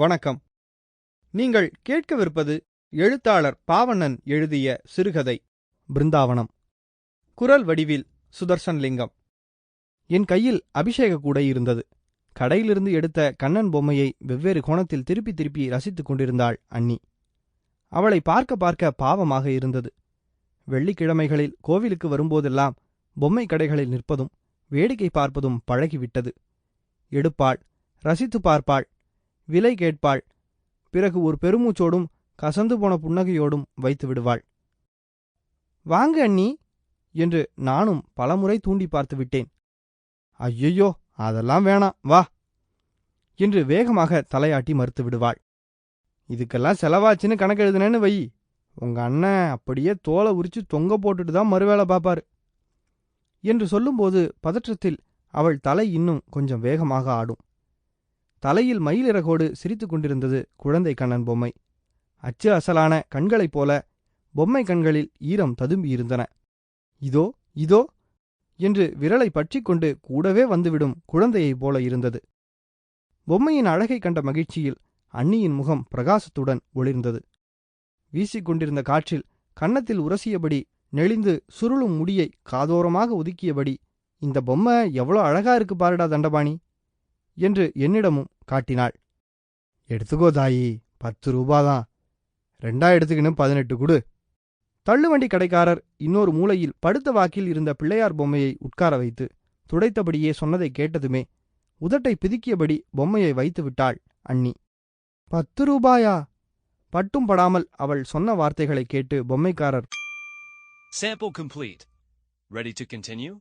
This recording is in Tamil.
வணக்கம். நீங்கள் கேட்கவிருப்பது எழுத்தாளர் பாவண்ணன் எழுதிய சிறுகதை பிருந்தாவனம். குரல் வடிவில் சுதர்சன் லிங்கம் என் கையில் அபிஷேக கூடை இருந்தது. கடையிலிருந்து எடுத்த கண்ணன் பொம்மையை வெவ்வேறு கோணத்தில் திருப்பி திருப்பி ரசித்துக் கொண்டிருந்தாள் அண்ணி. அவளை பார்க்க பார்க்க பாவமாக இருந்தது. வெள்ளிக்கிழமைகளில் கோவிலுக்கு வரும்போதெல்லாம் பொம்மை கடைகளில் நிற்பதும் வேடிக்கை பார்ப்பதும் பழகிவிட்டது. எடுப்பாள் ரசித்து பார்ப்பாள் விலை கேட்பாள். பிறகு ஒரு பெருமூச்சோடும் கசந்து போன புன்னகையோடும் வைத்து விடுவாள். வாங்க அண்ணி என்று நானும் பலமுறை தூண்டி பார்த்து விட்டேன். ஐயையோ அதெல்லாம் வேணாம் வா என்று வேகமாக தலையாட்டி மறுத்து விடுவாள். இதுக்கெல்லாம் செலவாச்சுன்னு கணக்கு எழுதுனேன்னு வை. உங்க அண்ணன் அப்படியே தோலை உரிச்சு தொங்க போட்டுட்டு தான் மறுவேளை பார்ப்பாரு என்று சொல்லும்போது பதற்றத்தில் அவள் தலை இன்னும் கொஞ்சம் வேகமாக ஆடும். தலையில் மயிலிறகோடு சிரித்துக் கொண்டிருந்தது குழந்தை கண்ணன் பொம்மை. அச்சு அசலான கண்களைப் போல பொம்மை கண்களில் ஈரம் ததும்பியிருந்தன. இதோ இதோ என்று விரலை பற்றிக்கொண்டு கூடவே வந்துவிடும் குழந்தையைப் போல இருந்தது. பொம்மையின் அழகைக் கண்ட மகிழ்ச்சியில் அண்ணியின் முகம் பிரகாசத்துடன் ஒளிர்ந்தது. வீசிக்கொண்டிருந்த காற்றில் கன்னத்தில் உரசியபடி நெளிந்து சுருளும் முடியை காதோரமாக ஒதுக்கியபடி இந்த பொம்மை எவ்வளோ அழகா இருக்கு பாருடா தண்டபாணி! என்று என்னிடமும் காட்டினாள். எடுத்துக்கோ தாயி பத்து ரூபாதான். ரெண்டா எடுத்துக்கின்னு பதினெட்டு குடு. தள்ளுவண்டி கடைக்காரர் இன்னொரு மூலையில் படுத்த வாக்கில் இருந்த பிள்ளையார் பொம்மையை உட்கார வைத்து துடைத்தபடியே சொன்னதை கேட்டதுமே உதட்டை பிதுக்கியபடி பொம்மையை வைத்து விட்டாள் அண்ணி. பத்து ரூபாயா? பட்டும் படாமல் அவள் சொன்ன வார்த்தைகளைக் கேட்டு பொம்மைக்காரர் Sample complete. Ready to continue?